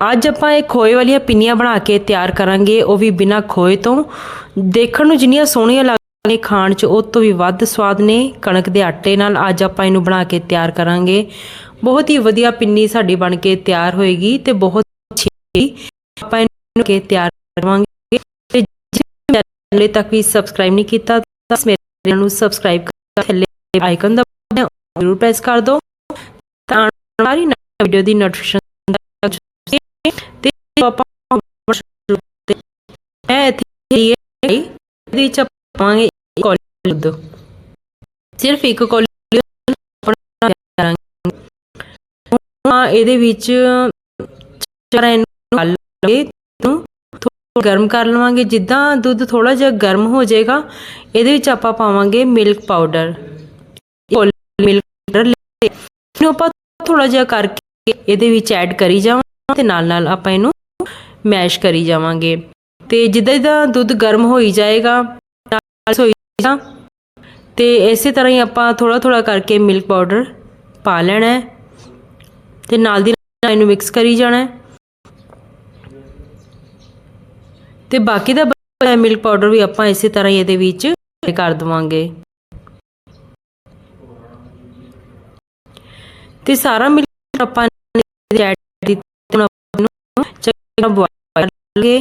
ਅੱਜ ਆਪਾਂ ਇਹ ਖੋਏ ਵਾਲੀਆਂ ਪਿੰਨੀਆਂ ਬਣਾ ਕੇ ਤਿਆਰ ਕਰਾਂਗੇ, ਉਹ ਵੀ ਬਿਨਾਂ ਖੋਏ ਤੋਂ। ਦੇਖਣ ਨੂੰ ਜਿੰਨੀਆਂ ਸੋਹਣੀਆਂ ਲੱਗਦੀਆਂ ਨੇ ਖਾਣ 'ਚ, ਉਹ ਤੋਂ ਵੀ ਵੱਧ ਸਵਾਦ ਨੇ। ਕਣਕ ਦੇ ਆਟੇ ਨਾਲ ਅੱਜ ਆਪਾਂ ਇਹਨੂੰ ਬਣਾ ਕੇ ਤਿਆਰ ਕਰਾਂਗੇ। ਬਹੁਤ ਹੀ ਵਧੀਆ ਪਿੰਨੀ ਸਾਡੀ ਬਣ ਕੇ ਤਿਆਰ ਹੋਏਗੀ ਤੇ ਬਹੁਤ ਅੱਛੀ ਆਪਾਂ ਇਹਨੂੰ ਕੇ ਤਿਆਰ ਕਰਾਂਗੇ। ਤੇ ਜੇ ਤੱਕ ਵੀ ਸਬਸਕ੍ਰਾਈਬ ਨਹੀਂ ਕੀਤਾ, ਤਾਂ ਮੇਰੇ ਨੂੰ ਸਬਸਕ੍ਰਾਈਬ ਕਰ, ਥੱਲੇ ਆਈਕਨ ਦਾ ਜ਼ਰੂਰ ਪ੍ਰੈਸ ਕਰ ਦਿਓ। ਤਾਂ ਆਉਣ ਵੀਡੀਓ ਦੀ ਨੋਟੀਫਿਕੇਸ਼ਨ ਤੇ ਆਪਾਂ ਸ਼ੁਰੂ ਇੱਥੇ ਲਈ ਹੈ ਇਹਦੇ ਸਿਰਫ ਇੱਕ ਕੌਲੀ ਆਪਣਾ ਕਰਾਂਗੇ ਹੁਣ ਇਹਦੇ ਵਿੱਚ ਚਾਰਾ ਇਹਨੂੰ ਗਲ ਲਵਾਂਗੇ, ਤੋਂ ਥੋੜਾ ਗਰਮ ਕਰ ਲਵਾਂਗੇ। ਜਿੱਦਾਂ ਦੁੱਧ ਥੋੜਾ ਜਿਹਾ ਗਰਮ ਹੋ ਜਾਏਗਾ, ਇਹਦੇ ਵਿੱਚ ਆਪਾਂ ਪਾਵਾਂਗੇ ਮਿਲਕ ਪਾਊਡਰ। ਮਿਲਕ ਪਾਊਡਰ ਇਹਨੂੰ ਆਪਾਂ ਥੋੜਾ ਜਿਹਾ ਕਰਕੇ ਇਹਦੇ ਵਿੱਚ ਐਡ ਕਰੀ ਜਾਵਾਂਗੇ। ਤੇ ਨਾਲ ਨਾਲ ਆਪਾਂ ਇਹਨੂੰ ਮੈਸ਼ ਕਰੀ ਜਾਵਾਂਗੇ। ਤੇ ਜਿੱਦਾਂ ਜਿੱਦਾਂ ਦੁੱਧ ਗਰਮ ਹੋਈ ਜਾਏਗਾ, ਨਾਲ ਹੋਈ ਤੇ ਇਸੇ ਤਰ੍ਹਾਂ ਹੀ ਆਪਾਂ ਥੋੜਾ ਥੋੜਾ ਕਰਕੇ ਮਿਲਕ ਪਾਊਡਰ ਪਾ ਲੈਣਾ ਹੈ। ਤੇ ਨਾਲ ਦੀ ਨਾਲ ਇਹਨੂੰ ਮਿਕਸ ਕਰੀ ਜਾਣਾ ਹੈ। ਤੇ ਬਾਕੀ ਦਾ ਮਿਲਕ ਪਾਊਡਰ ਵੀ ਆਪਾਂ ਇਸੇ ਤਰ੍ਹਾਂ ਹੀ ਇਹਦੇ ਵਿੱਚ ਕਰ ਦਵਾਂਗੇ। ਤੇ ਸਾਰਾ ਮਿਲਕ ਆਪਾਂ ਐਡ ਚੰਗੀ ਬੋਇਲ ਕਰਕੇ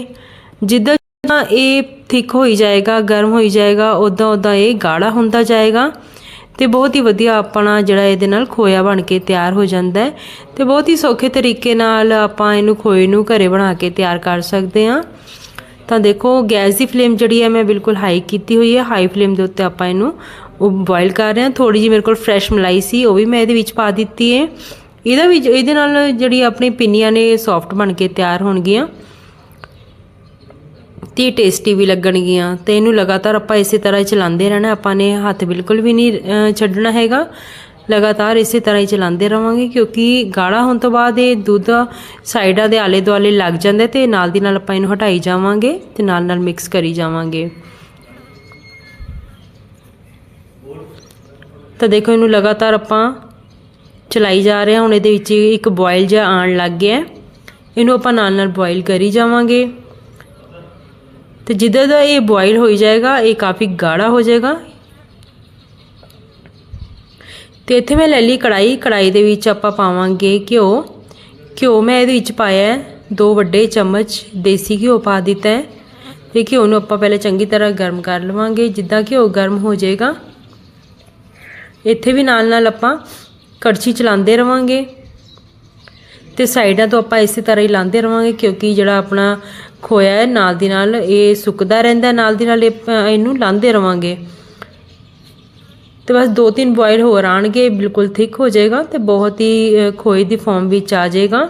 ਜਿੱਦਾਂ ਜਿੱਦਾਂ ਇਹ ਥਿਕ ਹੋਈ ਜਾਏਗਾ, ਗਰਮ ਹੋਈ ਜਾਏਗਾ ਉਦਾਂ ਉਦਾਂ ਇਹ ਗਾੜਾ ਹੁੰਦਾ ਜਾਏਗਾ। ਤੇ ਬਹੁਤ ਹੀ ਵਧੀਆ ਆਪਣਾ ਜਿਹੜਾ ਇਹਦੇ ਨਾਲ ਖੋਇਆ ਬਣ ਕੇ ਤਿਆਰ ਹੋ ਜਾਂਦਾ ਹੈ। ਤੇ ਬਹੁਤ ਹੀ ਸੌਖੇ ਤਰੀਕੇ ਨਾਲ ਆਪਾਂ ਇਹਨੂੰ ਖੋਏ ਨੂੰ ਘਰੇ ਬਣਾ ਕੇ ਤਿਆਰ ਕਰ ਸਕਦੇ ਹਾਂ। ਤਾਂ ਦੇਖੋ, ਗੈਸ ਦੀ ਫਲੇਮ ਜਿਹੜੀ ਹੈ ਮੈਂ ਬਿਲਕੁਲ ਹਾਈ ਕੀਤੀ ਹੋਈ ਹੈ। ਹਾਈ ਫਲੇਮ ਦੇ ਉੱਤੇ ਆਪਾਂ ਇਹਨੂੰ ਉਹ ਬੋਇਲ ਕਰ ਰਹੇ ਹਾਂ। ਥੋੜੀ ਜਿਹੀ ਮੇਰੇ ਕੋਲ ਫਰੈਸ਼ ਮਲਾਈ ਸੀ, ਉਹ ਵੀ ਮੈਂ ਇਹਦੇ ਵਿੱਚ ਪਾ ਦਿੱਤੀ ਹੈ। ਇਹਦਾ ਵੀ ਇਹਦੇ ਨਾਲ ਜਿਹੜੀ ਆਪਣੀ ਪਿੰਨੀਆਂ ਨੇ ਸੌਫਟ ਬਣ ਕੇ ਤਿਆਰ ਹੋਣਗੀਆਂ ਤੇ ਟੇਸਟੀ ਵੀ ਲੱਗਣਗੀਆਂ ਤੇ ਇਹਨੂੰ ਲਗਾਤਾਰ ਆਪਾਂ ਇਸੇ ਤਰ੍ਹਾਂ ਹੀ ਚਲਾਉਂਦੇ ਰਹਿਣਾ, ਆਪਾਂ ਨੇ ਹੱਥ ਬਿਲਕੁਲ ਵੀ ਨਹੀਂ ਛੱਡਣਾ ਹੈਗਾ। ਲਗਾਤਾਰ ਇਸੇ ਤਰ੍ਹਾਂ ਹੀ ਚਲਾਉਂਦੇ ਰਵਾਂਗੇ ਕਿਉਂਕਿ ਗਾੜਾ ਹੋਣ ਤੋਂ ਬਾਅਦ ਇਹ ਦੁੱਧ ਸਾਈਡਾਂ ਦੇ ਆਲੇ ਦੁਆਲੇ ਲੱਗ ਜਾਂਦਾ ਤੇ ਨਾਲ ਦੀ ਨਾਲ ਆਪਾਂ ਇਹਨੂੰ ਹਟਾਈ ਜਾਵਾਂਗੇ ਤੇ ਨਾਲ ਨਾਲ ਮਿਕਸ ਕਰੀ ਜਾਵਾਂਗੇ। ਤਾਂ ਦੇਖੋ ਇਹਨੂੰ ਲਗਾਤਾਰ ਆਪਾਂ ਚਲਾਈ ਜਾ ਰਹੇ ਹਾਂ। ਹੁਣ ਇਹਦੇ ਵਿੱਚ ਇੱਕ ਬੋਇਲ ਜਿਹਾ ਆਣ ਲੱਗ ਗਿਆ ਇਹਨੂੰ ਆਪਾਂ ਨਾਲ ਨਾਲ ਬੋਇਲ ਕਰੀ ਜਾਵਾਂਗੇ। ਤੇ ਜਿੱਦਾਂ ਦਾ ਇਹ ਬੋਇਲ ਹੋਈ ਜਾਏਗਾ, ਇਹ ਕਾਫੀ ਗਾੜਾ ਹੋ ਜਾਏਗਾ। ਤੇ ਇੱਥੇ ਮੈਂ ਲੈ ਲਈ ਕੜਾਈ ਕੜਾਈ ਦੇ ਵਿੱਚ ਆਪਾਂ ਪਾਵਾਂਗੇ ਘਿਓ। ਘਿਓ ਮੈਂ ਇਹਦੇ ਵਿੱਚ ਪਾਇਆ ਦੋ ਵੱਡੇ ਚਮਚ ਦੇਸੀ ਘਿਓ ਪਾ ਦਿੱਤਾ ਹੈ। ਤੇ ਘਿਓ ਨੂੰ ਆਪਾਂ ਪਹਿਲੇ ਚੰਗੀ ਤਰ੍ਹਾਂ ਗਰਮ ਕਰ ਲਵਾਂਗੇ। ਜਿੱਦਾਂ ਘਿਓ ਗਰਮ ਹੋ ਜਾਏਗਾ। ਇੱਥੇ ਵੀ ਨਾਲ ਨਾਲ ਆਪਾਂ ਕੜਛੀ ਚਲਾਉਂਦੇ ਰਵਾਂਗੇ। ਤੇ ਸਾਈਡਾਂ ਤੋਂ ਆਪਾਂ ਇਸੇ ਤਰ੍ਹਾਂ ਹੀ ਲਾਉਂਦੇ ਰਵਾਂਗੇ ਕਿਉਂਕਿ ਜਿਹੜਾ ਆਪਣਾ ਖੋਇਆ ਹੈ, ਨਾਲ ਦੀ ਨਾਲ ਇਹ ਸੁੱਕਦਾ ਰਹਿੰਦਾ, ਨਾਲ ਦੀ ਨਾਲ ਇਹਨੂੰ ਲਾਉਂਦੇ ਰਵਾਂਗੇ। ਤੇ ਬਸ ਦੋ ਤਿੰਨ ਬੋਇਲ ਹੋਰ ਆਣਗੇ, ਬਿਲਕੁਲ ਥਿਕ ਹੋ ਜਾਏਗਾ ਤੇ ਬਹੁਤ ਹੀ ਖੋਏ ਦੀ ਫਾਰਮ ਵਿੱਚ ਆ ਜਾਏਗਾ।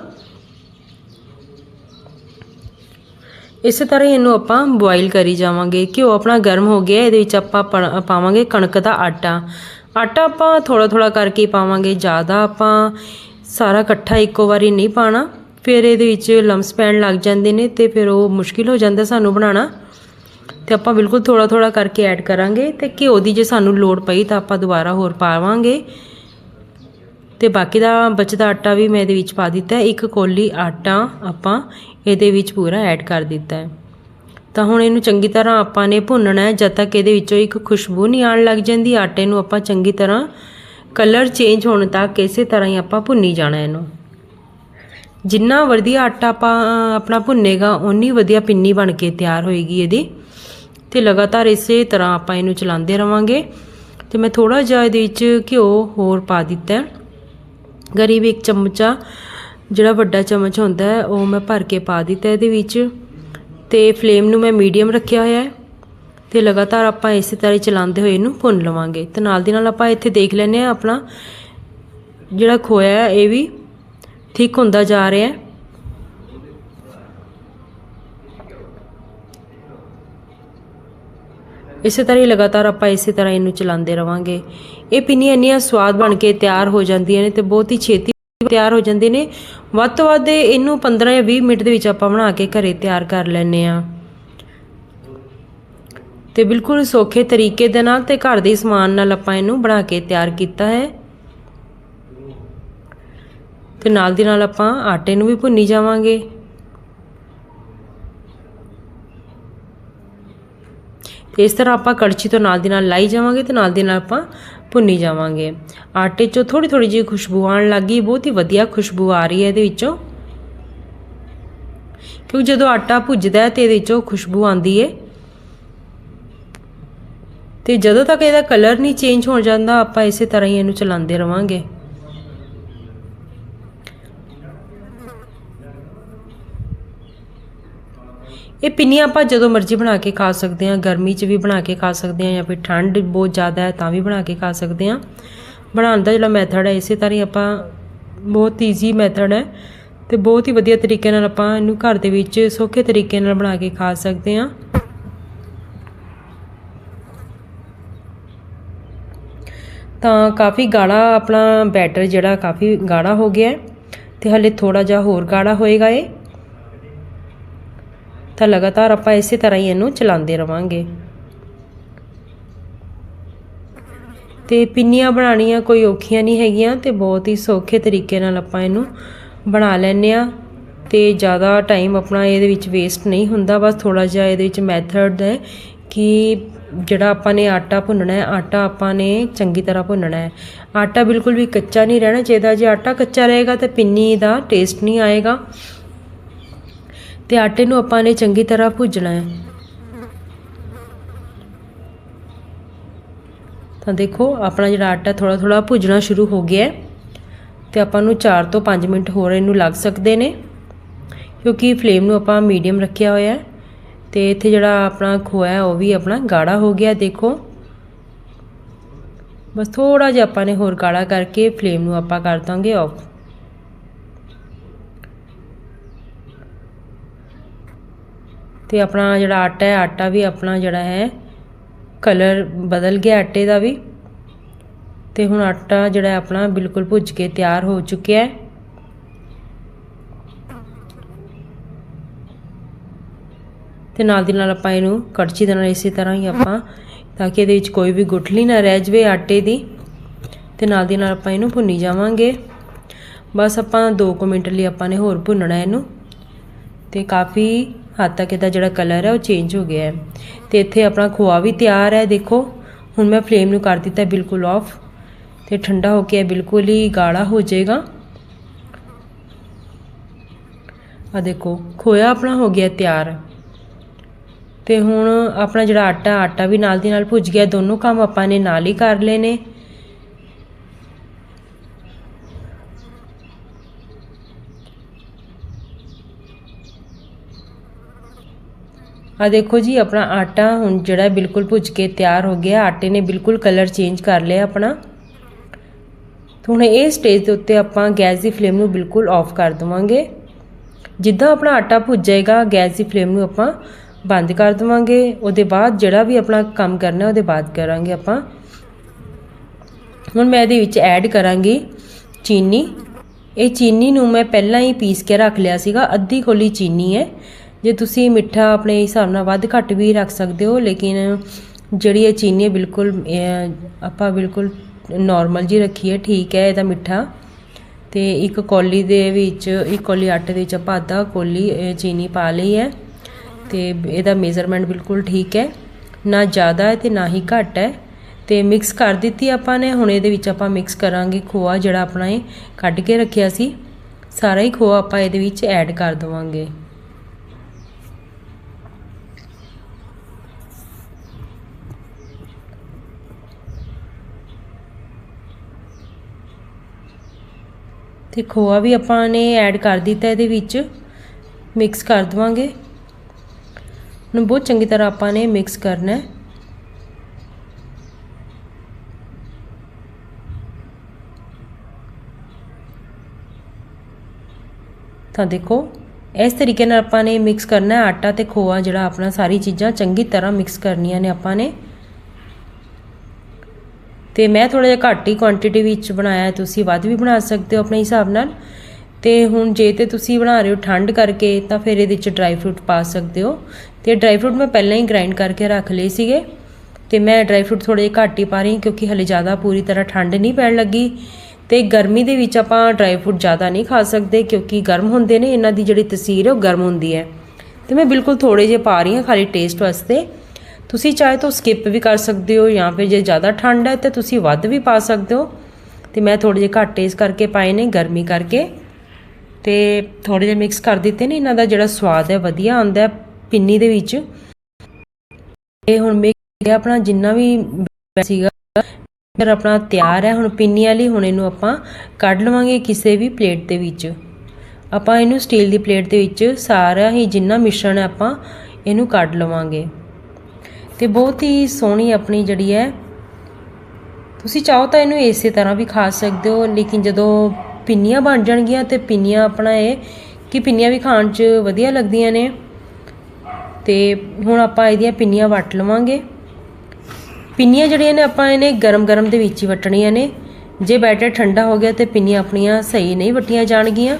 ਇਸੇ ਤਰ੍ਹਾਂ ਇਹਨੂੰ ਆਪਾਂ ਬੋਇਲ ਕਰੀ ਜਾਵਾਂਗੇ। ਘਿਓ ਆਪਣਾ ਗਰਮ ਹੋ ਗਿਆ, ਇਹਦੇ ਵਿੱਚ ਆਪਾਂ ਪਾਵਾਂਗੇ ਕਣਕ ਦਾ ਆਟਾ। ਆਟਾ ਆਪਾਂ ਥੋੜਾ ਥੋੜਾ ਕਰਕੇ ਪਾਵਾਂਗੇ, ਜ਼ਿਆਦਾ ਆਪਾਂ ਸਾਰਾ ਇਕੱਠਾ ਇੱਕੋ ਵਾਰੀ ਨਹੀਂ ਪਾਣਾ। ਫਿਰ ਇਹਦੇ ਵਿੱਚ ਲੰਮਸ ਪੈਣ ਲੱਗ ਜਾਂਦੇ ਨੇ ਤੇ ਫਿਰ ਉਹ ਮੁਸ਼ਕਿਲ ਹੋ ਜਾਂਦਾ ਸਾਨੂੰ ਬਣਾਉਣਾ। ਤੇ ਆਪਾਂ ਬਿਲਕੁਲ ਥੋੜਾ ਥੋੜਾ ਕਰਕੇ ਐਡ ਕਰਾਂਗੇ ਤੇ ਘਿਓ ਦੀ ਜੇ ਸਾਨੂੰ ਲੋੜ ਪਈ ਤਾਂ ਆਪਾਂ ਦੁਬਾਰਾ ਹੋਰ ਪਾਵਾਂਗੇ। ਤੇ ਬਾਕੀ ਦਾ ਬਚਦਾ ਆਟਾ ਵੀ ਮੈਂ ਇਹਦੇ ਵਿੱਚ ਪਾ ਦਿੱਤਾ, ਇੱਕ ਕੋਲੀ ਆਟਾ ਆਪਾਂ ਇਹਦੇ ਵਿੱਚ ਪੂਰਾ ਐਡ ਕਰ ਦਿੱਤਾ ਹੈ। ਤਾਂ ਹੁਣ ਇਹਨੂੰ ਚੰਗੀ ਤਰ੍ਹਾਂ ਆਪਾਂ ਨੇ ਭੁੰਨਣਾ ਹੈ। ਜਦ ਤੱਕ ਇਹਦੇ ਵਿੱਚੋਂ ਇੱਕ ਖੁਸ਼ਬੂ ਨਹੀਂ ਆਉਣ ਲੱਗ ਜਾਂਦੀ, ਆਟੇ ਨੂੰ ਆਪਾਂ ਚੰਗੀ ਤਰ੍ਹਾਂ ਕਲਰ ਚੇਂਜ ਹੋਣ ਤੱਕ ਇਸੇ ਤਰ੍ਹਾਂ ਹੀ ਆਪਾਂ ਭੁੰਨੀ ਜਾਣਾ ਇਹਨੂੰ। ਜਿੰਨਾ ਵਧੀਆ ਆਟਾ ਆਪਾਂ ਆਪਣਾ ਭੁੰਨੇਗਾ, ਓਨੀ ਵਧੀਆ ਪਿੰਨੀ ਬਣ ਕੇ ਤਿਆਰ ਹੋਏਗੀ ਇਹਦੀ। ਤੇ ਲਗਾਤਾਰ ਇਸੇ ਤਰ੍ਹਾਂ ਆਪਾਂ ਇਹਨੂੰ ਚਲਾਉਂਦੇ ਰਵਾਂਗੇ। ਤੇ ਮੈਂ ਥੋੜਾ ਜਿਹਾ ਇਹਦੇ ਵਿੱਚ ਘਿਓ ਹੋਰ ਪਾ ਦਿੱਤਾ ਗਰੀਬ ਇੱਕ ਚਮਚਾ ਜਿਹੜਾ ਵੱਡਾ ਚਮਚ ਹੁੰਦਾ ਹੈ, ਉਹ ਮੈਂ ਭਰ ਕੇ ਪਾ ਦਿੱਤਾ ਇਹਦੇ ਵਿੱਚ। ਤੇ ਫਲੇਮ ਨੂੰ ਮੈਂ ਮੀਡੀਅਮ ਰੱਖਿਆ ਹੋਇਆ ਹੈ ਤੇ ਲਗਾਤਾਰ ਆਪਾਂ ਇਸੇ ਤਰ੍ਹਾਂ ਹੀ ਚਲਾਉਂਦੇ ਹੋਏ ਇਹਨੂੰ ਭੁੰਨ ਲਵਾਂਗੇ ਤੇ ਨਾਲ ਦੀ ਨਾਲ ਆਪਾਂ ਇੱਥੇ ਦੇਖ ਲੈਨੇ ਆ ਆਪਣਾ ਜਿਹੜਾ ਖੋਇਆ ਹੈ, ਇਹ ਵੀ ਠੀਕ ਹੁੰਦਾ ਜਾ ਰਿਹਾ ਹੈ। ਇਸੇ ਤਰ੍ਹਾਂ ਹੀ ਲਗਾਤਾਰ ਆਪਾਂ ਇਸੇ ਤਰ੍ਹਾਂ ਇਹਨੂੰ ਚਲਾਉਂਦੇ ਰਵਾਂਗੇ। ਇਹ ਪਿੰਨੀਆਂ ਇੰਨੀਆਂ ਸਵਾਦ ਬਣ ਕੇ ਤਿਆਰ ਹੋ ਜਾਂਦੀਆਂ ਨੇ ਤੇ ਬਹੁਤ ਹੀ ਛੇਤੀ ਤਿਆਰ ਹੋ ਜਾਂਦੇ ਨੇ। ਵੱਧ ਤੋਂ ਵੱਧ ਇਹਨੂੰ 15 ਜਾਂ 20 ਮਿੰਟ ਦੇ ਵਿੱਚ ਆਪਾਂ ਬਣਾ ਕੇ ਘਰੇ ਤਿਆਰ ਕਰ ਲੈਨੇ ਆ ਤੇ ਬਿਲਕੁਲ ਸੌਖੇ ਤਰੀਕੇ ਦੇ ਨਾਲ ਤੇ ਘਰ ਦੇ ਸਮਾਨ ਨਾਲ ਆਪਾਂ ਇਹਨੂੰ ਬਣਾ ਕੇ ਤਿਆਰ ਕੀਤਾ ਹੈ। ਤੇ ਨਾਲ ਦੀ ਨਾਲ ਆਪਾਂ ਆਟੇ ਨੂੰ ਵੀ ਭੁੰਨੀ ਜਾਵਾਂਗੇ ਤੇ ਇਸ ਤਰ੍ਹਾਂ ਆਪਾਂ ਕੜਛੀ ਤੋਂ ਨਾਲ ਦੀ ਨਾਲ ਲਾਈ ਜਾਵਾਂਗੇ ਤੇ ਨਾਲ ਦੀ ਨਾਲ ਆਪਾਂ ਭੁੰਨੀ ਜਾਵਾਂਗੇ। ਆਟੇ 'ਚੋਂ ਥੋੜੀ ਥੋੜੀ ਜਿਹੀ ਖੁਸ਼ਬੂ ਆਉਣ ਲੱਗੀ ਬਹੁਤ ਹੀ ਵਧੀਆ ਖੁਸ਼ਬੂ ਆ ਰਹੀ ਹੈ ਇਹਦੇ ਵਿੱਚੋਂ। ਕਿਉਂਕਿ ਜਦੋਂ ਆਟਾ ਭੁੱਜਦਾ ਹੈ ਤੇ ਇਹਦੇ ਵਿੱਚੋਂ ਖੁਸ਼ਬੂ ਆਉਂਦੀ ਹੈ ਤੇ ਜਦੋਂ ਤੱਕ ਇਹਦਾ ਕਲਰ ਨਹੀਂ ਚੇਂਜ ਹੋ ਜਾਂਦਾ, ਆਪਾਂ ਇਸੇ ਤਰ੍ਹਾਂ ਹੀ ਇਹਨੂੰ ਚਲਾਉਂਦੇ ਰਵਾਂਗੇ। ਇਹ ਪਿੰਨੀਆਂ ਆਪਾਂ ਜਦੋਂ ਮਰਜ਼ੀ ਬਣਾ ਕੇ ਖਾ ਸਕਦੇ ਹਾਂ, ਗਰਮੀ 'ਚ ਵੀ ਬਣਾ ਕੇ ਖਾ ਸਕਦੇ ਹਾਂ ਜਾਂ ਫਿਰ ਠੰਡ ਬਹੁਤ ਜ਼ਿਆਦਾ ਹੈ ਤਾਂ ਵੀ ਬਣਾ ਕੇ ਖਾ ਸਕਦੇ ਹਾਂ। ਬਣਾਉਣ ਦਾ ਜਿਹੜਾ ਮੈਥਡ ਹੈ, ਇਸੇ ਤਰ੍ਹਾਂ ਹੀ ਆਪਾਂ ਬਹੁਤ ਈਜ਼ੀ ਮੈਥਡ ਹੈ ਤੇ ਬਹੁਤ ਹੀ ਵਧੀਆ ਤਰੀਕੇ ਨਾਲ ਆਪਾਂ ਇਹਨੂੰ ਘਰ ਦੇ ਵਿੱਚ ਸੌਖੇ ਤਰੀਕੇ ਨਾਲ ਬਣਾ ਕੇ ਖਾ ਸਕਦੇ ਹਾਂ। ਤਾਂ ਕਾਫੀ ਗਾੜਾ ਆਪਣਾ ਬੈਟਰ ਜਿਹੜਾ ਕਾਫੀ ਗਾੜਾ ਹੋ ਗਿਆ ਹੈ ਤੇ ਹਲੇ ਥੋੜਾ ਜਿਹਾ ਹੋਰ ਗਾੜਾ ਹੋਏਗਾ ਇਹ। ਤਾਂ ਲਗਾਤਾਰ ਆਪਾਂ ਇਸੇ ਤਰ੍ਹਾਂ ਹੀ ਇਹਨੂੰ ਚਲਾਉਂਦੇ ਰਵਾਂਗੇ। ਤੇ ਪਿੰਨੀਆਂ ਬਣਾਉਣੀਆਂ ਕੋਈ ਔਖੀਆਂ ਨਹੀਂ ਹੈਗੀਆਂ ਤੇ ਬਹੁਤ ਹੀ ਸੌਖੇ ਤਰੀਕੇ ਨਾਲ ਆਪਾਂ ਇਹਨੂੰ ਬਣਾ ਲੈਂਦੇ ਆ ਤੇ ਜ਼ਿਆਦਾ ਟਾਈਮ ਆਪਣਾ ਇਹਦੇ ਵਿੱਚ ਵੇਸਟ ਨਹੀਂ ਹੁੰਦਾ, ਬਸ ਥੋੜਾ ਜਿਹਾ ਇਹਦੇ ਵਿੱਚ ਮੈਥਡ ਹੈ ਕਿ ਜਿਹੜਾ ਆਪਾਂ ਨੇ ਆਟਾ ਭੁੰਨਣਾ ਹੈ, ਆਟਾ ਆਪਾਂ ਨੇ ਚੰਗੀ ਤਰ੍ਹਾਂ ਭੁੰਨਣਾ ਹੈ। ਆਟਾ ਬਿਲਕੁਲ ਵੀ ਕੱਚਾ ਨਹੀਂ ਰਹਿਣਾ ਚਾਹੀਦਾ, ਜੇ ਆਟਾ ਕੱਚਾ ਰਹੇਗਾ ਤਾਂ ਪਿੰਨੀ ਦਾ ਟੇਸਟ ਨਹੀਂ ਆਏਗਾ। ਤੇ ਆਟੇ ਨੂੰ ਆਪਾਂ ਨੇ ਚੰਗੀ ਤਰ੍ਹਾਂ ਭੁੱਜਣਾ ਹੈ। ਤਾਂ ਦੇਖੋ, ਆਪਣਾ ਜਿਹੜਾ ਆਟਾ ਥੋੜਾ ਥੋੜਾ ਭੁੱਜਣਾ ਸ਼ੁਰੂ ਹੋ ਗਿਆ ਹੈ ਤੇ ਆਪਾਂ ਨੂੰ 4 ਤੋਂ 5 ਮਿੰਟ ਹੋਰ ਇਹਨੂੰ ਲੱਗ ਸਕਦੇ ਨੇ, ਕਿਉਂਕਿ ਫਲੇਮ ਨੂੰ ਆਪਾਂ ਮੀਡੀਅਮ ਰੱਖਿਆ ਹੋਇਆ ਹੈ ਤੇ ਇੱਥੇ ਜਿਹੜਾ ਆਪਣਾ ਖੋਆ ਹੈ, ਉਹ ਵੀ ਆਪਣਾ ਗਾੜਾ ਹੋ ਗਿਆ, ਦੇਖੋ। ਬਸ ਥੋੜਾ ਜਿਹਾ ਆਪਾਂ ਨੇ ਹੋਰ ਗਾੜਾ ਕਰਕੇ ਫਲੇਮ ਨੂੰ ਆਪਾਂ ਕਰ ਦਾਂਗੇ ਆਫ ਤੇ ਆਪਣਾ ਜਿਹੜਾ ਆਟਾ ਹੈ, ਆਟਾ ਵੀ ਆਪਣਾ ਜਿਹੜਾ ਹੈ ਕਲਰ ਬਦਲ ਗਿਆ ਆਟੇ ਦਾ ਵੀ। ਤੇ ਹੁਣ ਆਟਾ ਜਿਹੜਾ ਆਪਣਾ ਬਿਲਕੁਲ ਭੁੱਜ ਕੇ ਤਿਆਰ ਹੋ ਚੁੱਕਿਆ ਹੈ। ਤੇ ਨਾਲ ਦੀ ਨਾਲ ਆਪਾਂ ਇਹਨੂੰ ਕੜਛੀ ਦੇ ਨਾਲ ਇਸੇ ਤਰ੍ਹਾਂ ਹੀ ਆਪਾਂ, ਤਾਂ ਕਿ ਇਹਦੇ ਵਿੱਚ ਕੋਈ ਵੀ ਗੁਠਲੀ ਨਾ ਰਹਿ ਜਵੇ ਆਟੇ ਦੀ। ਤੇ ਨਾਲ ਦੀ ਨਾਲ ਆਪਾਂ ਇਹਨੂੰ ਭੁੰਨੀ ਜਾਵਾਂਗੇ। ਬਸ ਆਪਾਂ 2 ਮਿੰਟ ਲਈ ਆਪਾਂ ਨੇ ਹੋਰ ਭੁੰਨਣਾ ਇਹਨੂੰ। ਤੇ ਕਾਫੀ ਹੱਦ ਤੱਕ ਇਹਦਾ ਜਿਹੜਾ ਕਲਰ ਹੈ ਉਹ ਚੇਂਜ ਹੋ ਗਿਆ ਹੈ। ਤੇ ਇੱਥੇ ਆਪਣਾ ਖੋਆ ਵੀ ਤਿਆਰ ਹੈ, ਦੇਖੋ। ਹੁਣ ਮੈਂ ਫਲੇਮ ਨੂੰ ਕਰ ਦਿੱਤਾ ਬਿਲਕੁਲ ਆਫ ਤੇ ਠੰਡਾ ਹੋ ਕੇ ਬਿਲਕੁਲ ਹੀ ਗਾੜਾ ਹੋ ਜਾਏਗਾ। ਆ ਦੇਖੋ, ਖੋਇਆ ਆਪਣਾ ਹੋ ਗਿਆ ਤਿਆਰ। ਤੇ ਹੁਣ ਆਪਣਾ ਜਿਹੜਾ ਆਟਾ ਆਟਾ ਵੀ ਨਾਲ ਦੀ ਨਾਲ ਭੁੱਜ ਗਿਆ, ਦੋਨੋਂ ਕੰਮ ਆਪਾਂ ਨੇ ਨਾਲ ਹੀ ਕਰ ਲਏ ਨੇ। ਆ ਦੇਖੋ ਜੀ ਆਪਣਾ ਆਟਾ ਹੁਣ ਜਿਹੜਾ ਬਿਲਕੁਲ ਭੁੱਜ ਕੇ ਤਿਆਰ ਹੋ ਗਿਆ ਆਟੇ ਨੇ ਬਿਲਕੁਲ ਕਲਰ ਚੇਂਜ ਕਰ ਲਿਆ ਆਪਣਾ ਹੁਣ ਇਹ ਸਟੇਜ ਦੇ ਉੱਤੇ ਆਪਾਂ ਗੈਸ ਦੀ ਫਲੇਮ ਨੂੰ ਬਿਲਕੁਲ ਆਫ ਕਰ ਦਵਾਂਗੇ ਜਿੱਦਾਂ ਆਪਣਾ ਆਟਾ ਭੁੱਜ ਜਾਏਗਾ ਗੈਸ ਦੀ ਫਲੇਮ ਨੂੰ ਆਪਾਂ ਬੰਦ ਕਰ ਦਵਾਂਗੇ ਉਹਦੇ ਬਾਅਦ ਜਿਹੜਾ ਵੀ ਆਪਣਾ ਕੰਮ ਕਰਨਾ ਉਹਦੇ ਬਾਅਦ ਕਰਾਂਗੇ ਆਪਾਂ ਹੁਣ ਮੈਂ ਇਹਦੇ ਵਿੱਚ ਐਡ ਕਰਾਂਗੀ ਚੀਨੀ ਇਹ ਚੀਨੀ ਨੂੰ ਮੈਂ ਪਹਿਲਾਂ ਹੀ ਪੀਸ ਕੇ ਰੱਖ ਲਿਆ ਸੀਗਾ ਅੱਧੀ ਕੋਲੀ ਚੀਨੀ ਹੈ ਜੇ ਤੁਸੀਂ ਮਿੱਠਾ ਆਪਣੇ ਹਿਸਾਬ ਨਾਲ ਵੱਧ ਘੱਟ ਵੀ ਰੱਖ ਸਕਦੇ ਹੋ, ਲੇਕਿਨ ਜਿਹੜੀ ਇਹ ਚੀਨੀ ਹੈ ਬਿਲਕੁਲ ਆਪਾਂ ਬਿਲਕੁਲ ਨਾਰਮਲ ਜੀ ਰੱਖੀ ਹੈ, ਠੀਕ ਹੈ ਇਹਦਾ ਮਿੱਠਾ। ਤੇ ਇੱਕ ਕੌਲੀ ਦੇ ਵਿੱਚ, ਇੱਕ ਕੌਲੀ ਆਟੇ ਦੇ ਵਿੱਚ ਆਪਾਂ ਅੱਧਾ ਕੌਲੀ ਚੀਨੀ ਪਾ ਲਈ ਹੈ। ਤੇ ਇਹਦਾ ਮੇਜ਼ਰਮੈਂਟ ਬਿਲਕੁਲ ਠੀਕ ਹੈ। ਨਾ ਜ਼ਿਆਦਾ ਹੈ ਤੇ ਨਾ ਹੀ ਘੱਟ ਹੈ। ਤੇ ਮਿਕਸ ਕਰ ਦਿੱਤੀ ਆਪਾਂ ਨੇ, ਹੁਣ ਇਹਦੇ ਵਿੱਚ ਆਪਾਂ ਮਿਕਸ ਕਰਾਂਗੇ ਖੋਆ ਜਿਹੜਾ ਆਪਣਾ ਇਹ ਕੱਢ ਕੇ ਰੱਖਿਆ ਸੀ। ਸਾਰਾ ਹੀ ਖੋਆ ਆਪਾਂ ਇਹਦੇ ਵਿੱਚ ਐਡ ਕਰ ਦਵਾਂਗੇ। ਤੇ ਖੋਆ ਵੀ ਆਪਾਂ ਨੇ ਐਡ ਕਰ ਦਿੱਤਾ ਇਹਦੇ ਵਿੱਚ। ਮਿਕਸ ਕਰ ਦਵਾਂਗੇ। ਹੁਣ ਬਹੁਤ ਚੰਗੀ ਤਰ੍ਹਾਂ ਆਪਾਂ ਨੇ ਮਿਕਸ ਕਰਨਾ ਹੈ। ਤਾਂ ਦੇਖੋ, ਇਸ ਤਰੀਕੇ ਨਾਲ ਆਪਾਂ ਨੇ ਮਿਕਸ ਕਰਨਾ ਹੈ ਆਟਾ ਤੇ ਖੋਆ ਜਿਹੜਾ ਆਪਣਾ ਸਾਰੀ ਚੀਜ਼ਾਂ ਚੰਗੀ ਤਰ੍ਹਾਂ ਮਿਕਸ ਕਰਨੀਆਂ ਨੇ ਆਪਾਂ ਨੇ। ਤੇ ਮੈਂ ਥੋੜਾ ਜਿਹਾ ਘੱਟ ਹੀ ਕੁਆਂਟੀਟੀ ਵਿੱਚ ਬਣਾਇਆ ਤੁਸੀਂ ਵੱਧ ਵੀ ਬਣਾ ਸਕਦੇ ਹੋ ਆਪਣੇ ਹਿਸਾਬ ਨਾਲ। ਤੇ ਹੁਣ ਜੇ ਤੇ ਤੁਸੀਂ ਬਣਾ ਰਹੇ ਹੋ ਠੰਡ ਕਰਕੇ, ਤਾਂ ਫਿਰ ਇਹਦੇ ਵਿੱਚ ਡਰਾਈ ਫਰੂਟ ਪਾ ਸਕਦੇ ਹੋ। ਤੇ ਡਰਾਈ ਫਰੂਟ ਮੈਂ ਪਹਿਲਾਂ ਹੀ ਗ੍ਰਾਈਂਡ ਕਰਕੇ ਰੱਖ ਲਏ ਸੀਗੇ। ਤੇ ਮੈਂ ਡਰਾਈ ਫਰੂਟ ਥੋੜੇ ਜਿਹਾ ਘੱਟ ਹੀ ਪਾ ਰਹੀ ਕਿਉਂਕਿ ਹਲੇ ਜ਼ਿਆਦਾ ਪੂਰੀ ਤਰ੍ਹਾਂ ਠੰਡ ਨਹੀਂ ਪੈਣ ਲੱਗੀ। ਤੇ ਗਰਮੀ ਦੇ ਵਿੱਚ ਆਪਾਂ ਡਰਾਈ ਫਰੂਟ ਜ਼ਿਆਦਾ ਨਹੀਂ ਖਾ ਸਕਦੇ, ਕਿਉਂਕਿ ਗਰਮ ਹੁੰਦੇ ਨੇ, ਇਹਨਾਂ ਦੀ ਜਿਹੜੀ ਤਸੀਰ ਹੈ, ਉਹ ਗਰਮ ਹੁੰਦੀ ਹੈ। ਤੇ ਮੈਂ ਬਿਲਕੁਲ ਥੋੜੇ ਜਿਹੇ ਪਾ ਰਹੀ ਹਾਂ, ਖਾਲੀ ਟੇਸਟ ਵਾਸਤੇ। ਤੁਸੀਂ ਚਾਹੇ ਤਾਂ ਸਕਿਪ ਵੀ ਕਰ ਸਕਦੇ ਹੋ ਜਾਂ ਫਿਰ ਜੇ ਜ਼ਿਆਦਾ ਠੰਡ ਹੈ ਤਾਂ ਤੁਸੀਂ ਵੱਧ ਵੀ ਪਾ ਸਕਦੇ ਹੋ। ਤੇ ਮੈਂ ਥੋੜੇ ਜਿਹੇ ਘੱਟ ਇਸ ਕਰਕੇ ਪਾਏ ਨੇ ਗਰਮੀ ਕਰਕੇ। ਤੇ ਥੋੜੇ ਜਿਹੇ ਮਿਕਸ ਕਰ ਦਿੱਤੇ ਨੇ, ਇਹਨਾਂ ਦਾ ਜਿਹੜਾ ਸਵਾਦ ਹੈ ਵਧੀਆ ਆਉਂਦਾ ਹੈ ਪਿੰਨੀ ਦੇ ਵਿੱਚ। ਇਹ ਹੁਣ ਮਿਕਸ ਆਪਣਾ ਜਿੰਨਾ ਵੀ ਸੀਗਾ, ਫਿਰ ਆਪਣਾ ਤਿਆਰ ਹੈ, ਹੁਣ ਪਿੰਨੀ ਵਾਲੀ ਹੁਣ ਇਹਨੂੰ ਆਪਾਂ ਕੱਢ ਲਵਾਂਗੇ ਕਿਸੇ ਵੀ ਪਲੇਟ ਦੇ ਵਿੱਚ। ਆਪਾਂ ਇਹਨੂੰ ਸਟੀਲ ਦੀ ਪਲੇਟ ਦੇ ਵਿੱਚ ਸਾਰਾ ਹੀ ਜਿੰਨਾ ਮਿਸ਼ਰਣ ਹੈ ਆਪਾਂ ਇਹਨੂੰ ਕੱਢ ਲਵਾਂਗੇ। ਤੇ ਬਹੁਤ ਹੀ ਸੋਹਣੀ ਆਪਣੀ ਜਿਹੜੀ ਹੈ। ਤੁਸੀਂ ਚਾਹੋ ਤਾਂ ਇਹਨੂੰ ਇਸੇ ਤਰ੍ਹਾਂ ਵੀ ਖਾ ਸਕਦੇ ਹੋ, ਲੇਕਿਨ ਜਦੋਂ ਪਿੰਨੀਆਂ ਬਣ ਜਾਣਗੀਆਂ ਤੇ ਪਿੰਨੀਆਂ ਆਪਣਾ ਇਹ ਕਿ ਪਿੰਨੀਆਂ ਵੀ ਖਾਣ 'ਚ ਵਧੀਆ ਲੱਗਦੀਆਂ ਨੇ। ਤੇ ਹੁਣ ਆਪਾਂ ਇਹਦੀਆਂ ਪਿੰਨੀਆਂ ਵੱਟ ਲਵਾਂਗੇ। ਪਿੰਨੀਆਂ ਜਿਹੜੀਆਂ ਨੇ ਆਪਾਂ ਇਹਨੇ ਗਰਮ-ਗਰਮ ਦੇ ਵਿੱਚ ਹੀ ਵਟਣੀਆਂ ਨੇ। ਜੇ ਬੈਟਰ ਠੰਡਾ ਹੋ ਗਿਆ ਤੇ ਪਿੰਨੀਆਂ ਆਪਣੀਆਂ ਸਹੀ ਨਹੀਂ ਵਟੀਆਂ ਜਾਣਗੀਆਂ।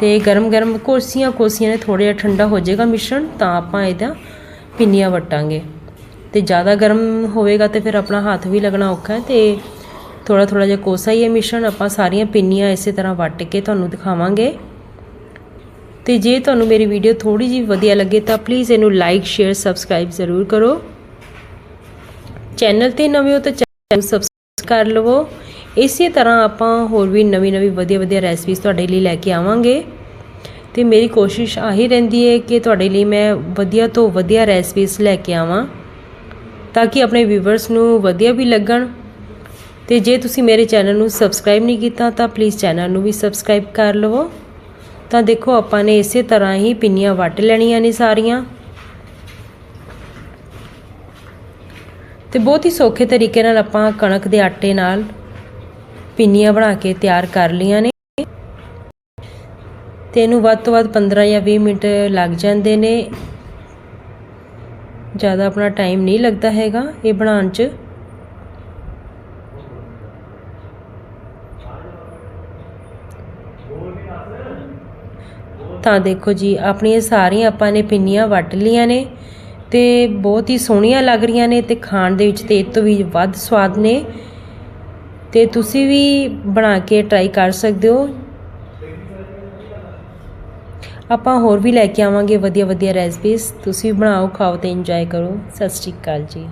ਤੇ ਗਰਮ-ਗਰਮ ਕੋਸੀਆਂ ਕੋਸੀਆਂ ਨੇ ਥੋੜਾ ਜਿਹਾ ਠੰਡਾ ਹੋ ਜਾਏਗਾ ਮਿਸ਼ਰਣ, ਤਾਂ ਆਪਾਂ ਇਹਦਾ ਪਿੰਨੀਆਂ ਵਟਾਂਗੇ। ਤੇ ਜ਼ਿਆਦਾ ਗਰਮ ਹੋਵੇਗਾ ਤੇ ਫਿਰ ਆਪਣਾ ਹੱਥ ਵੀ ਲੱਗਣਾ ਔਖਾ ਹੈ ਤੇ ਥੋੜਾ ਥੋੜਾ ਜਿਹਾ ਕੋਸਾ ਹੀ ਹੈ ਮਿਸ਼ਰਣ, ਆਪਾਂ ਸਾਰੀਆਂ ਪਿੰਨੀਆਂ ਇਸੇ ਤਰ੍ਹਾਂ ਵੱਟ ਕੇ ਤੁਹਾਨੂੰ ਦਿਖਾਵਾਂਗੇ। ਤੇ ਜੇ ਤੁਹਾਨੂੰ ਮੇਰੀ ਵੀਡੀਓ ਥੋੜੀ ਜਿਹੀ ਵਧੀਆ ਲੱਗੇ ਤਾਂ ਪਲੀਜ਼ ਇਹਨੂੰ ਲਾਈਕ ਸ਼ੇਅਰ ਸਬਸਕ੍ਰਾਈਬ ਜ਼ਰੂਰ ਕਰੋ। ਚੈਨਲ ਤੇ ਨਵੇਂ ਹੋ ਤਾਂ ਚੈਨਲ ਨੂੰ ਸਬਸਕ੍ਰਾਈਬ ਕਰ ਲਵੋ। ਇਸੇ ਤਰ੍ਹਾਂ ਆਪਾਂ ਹੋਰ ਵੀ ਨਵੀਂ ਨਵੀਂ ਵਧੀਆ ਵਧੀਆ ਰੈਸਪੀਜ਼ ਤੁਹਾਡੇ ਲਈ ਲੈ ਕੇ ਆਵਾਂਗੇ। ਤੇ ਮੇਰੀ ਕੋਸ਼ਿਸ਼ ਆਹੀ ਰਹਿੰਦੀ ਹੈ ਕਿ ਤੁਹਾਡੇ ਲਈ ਮੈਂ ਵਧੀਆ ਤੋਂ ਵਧੀਆ ਰੈਸਪੀਜ਼ ਲੈ ਕੇ ਆਵਾਂ। ਤਾਂ ਕਿ ਆਪਣੇ ਵੀਵਰਸ ਨੂੰ ਵਧੀਆ ਵੀ ਲੱਗਣ। ਤੇ ਜੇ ਤੁਸੀਂ ਮੇਰੇ ਚੈਨਲ ਨੂੰ ਸਬਸਕ੍ਰਾਈਬ ਨਹੀਂ ਕੀਤਾ, ਤਾਂ ਪਲੀਜ਼ ਚੈਨਲ ਨੂੰ ਵੀ ਸਬਸਕ੍ਰਾਈਬ ਕਰ ਲਵੋ। ਤਾਂ ਦੇਖੋ, ਆਪਾਂ ਨੇ ਇਸੇ ਤਰ੍ਹਾਂ ਹੀ ਪਿੰਨੀਆਂ ਵੱਟ ਲੈਣੀਆਂ ਨੇ ਸਾਰੀਆਂ। ਤੇ ਬਹੁਤ ਹੀ ਸੌਖੇ ਤਰੀਕੇ ਨਾਲ ਆਪਾਂ ਕਣਕ ਦੇ ਆਟੇ ਨਾਲ ਪਿੰਨੀਆਂ ਬਣਾ ਕੇ ਤਿਆਰ ਕਰ ਲੀਆਂ ਨੇ। ਤੇ ਇਹਨੂੰ ਵੱਧ ਤੋਂ ਵੱਧ 15 ਜਾਂ 20 ਮਿੰਟ ਲੱਗ ਜਾਂਦੇ ਨੇ। ਜ਼ਿਆਦਾ ਆਪਣਾ ਟਾਈਮ ਨਹੀਂ ਲੱਗਦਾ ਹੈਗਾ ਇਹ ਬਣਾਉਣ 'ਚ। ਤਾਂ ਦੇਖੋ ਜੀ, ਆਪਣੀਆਂ ਸਾਰੀਆਂ ਆਪਾਂ ਨੇ ਪਿੰਨੀਆਂ ਵੱਟ ਲੀਆਂ ਨੇ ਤੇ ਬਹੁਤ ਹੀ ਸੋਹਣੀਆਂ ਲੱਗ ਰਹੀਆਂ ਨੇ ਤੇ ਖਾਣ ਦੇ ਵਿੱਚ ਤੇ ਇਹ ਤੋਂ ਵੀ ਵੱਧ ਸਵਾਦ ਨੇ। ਤੇ ਤੁਸੀਂ ਵੀ ਬਣਾ ਕੇ ਟਰਾਈ ਕਰ ਸਕਦੇ ਹੋ। ਆਪਾਂ ਹੋਰ ਵੀ ਲੈ ਕੇ ਆਵਾਂਗੇ ਵਧੀਆ ਵਧੀਆ ਰੈਸਪੀਜ਼ ਤੁਸੀਂ ਬਣਾਓ, ਖਾਓ ਤੇ ਇੰਜੋਏ ਕਰੋ। ਸਤਿ ਸ਼੍ਰੀ ਅਕਾਲ ਜੀ।